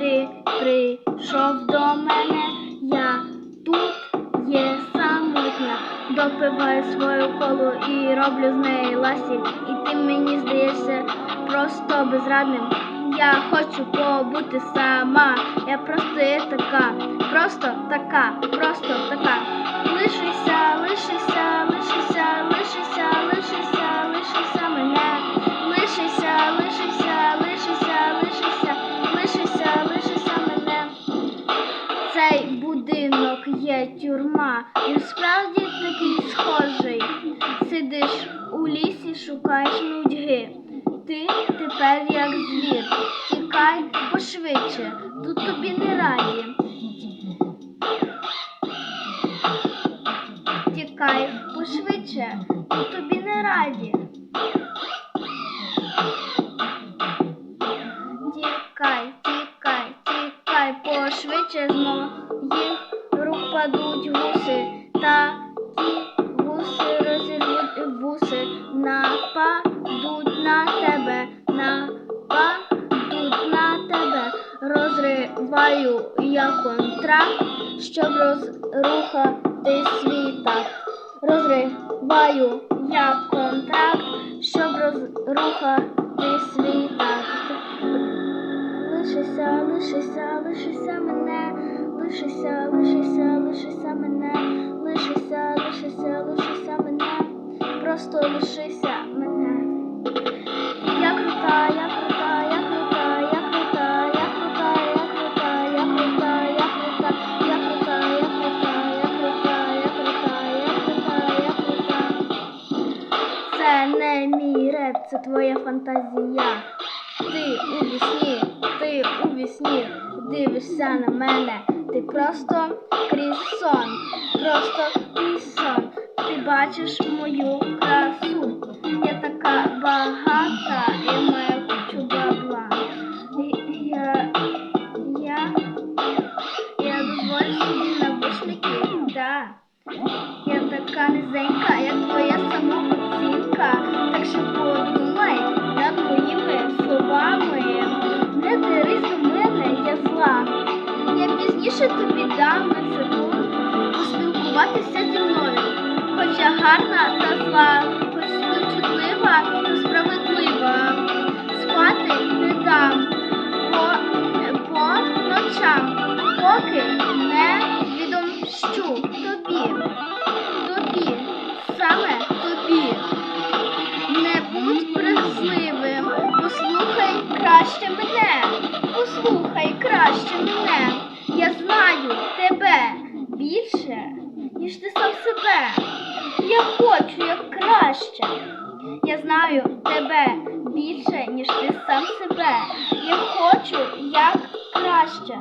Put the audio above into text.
Ти прийшов до мене, я тут є самотня. Допиваю свою колу і роблю з неї ласі. І ти мені здаєшся просто безрадним. Я хочу побути сама. Я просто є така, просто така, просто така. Лишися, лишися, Цей будинок є тюрма. Він справді такий схожий. Сидиш у лісі, шукаєш нудьги. Ти тепер як звір. Тікай пошвидше, тут тобі не раді. Тікай пошвидше, тут тобі не раді. Пошвидше з моїх рук падуть гуси, та ті гуси розірвуть вуси, нападуть на тебе, нападуть на тебе, розриваю я контракт, щоб розрухати світа. Розриваю я контракт, щоб розрухати світа. Лишися, лишися, лишися мене, лишися, лишися, лишися мене, лишися, лишися, лишися мене, просто лишися мене. Я крута, я крута, я крута, я крута, я крута, я крута, я крута, я крута, я крута, я крута, я крута, я крута, я крута, я крута. Це не мій реп, це твоя фантазія. Ти у вісні, вісні дивишся на мене. Ти просто крізь сон, просто крізь сон. Ти бачиш мою красу. Я така багата, я маю кучу бабла. Я, я, я дозволю собі навушники, да. Я така низенька, як твоя самооцінка. Так що подумай пізніше тобі дам на секунд поспілкуватися зі мною. Хоч я гарна та зла, хоч співчутлива та справедлива. Спати не дам по, по ночам, поки не відомщу тобі тобі, саме тобі. Не будь брехливим, послухай краще мене, послухай краще мене. хочу як краще. Я знаю тебе більше, ніж ти сам себе. Я хочу як краще.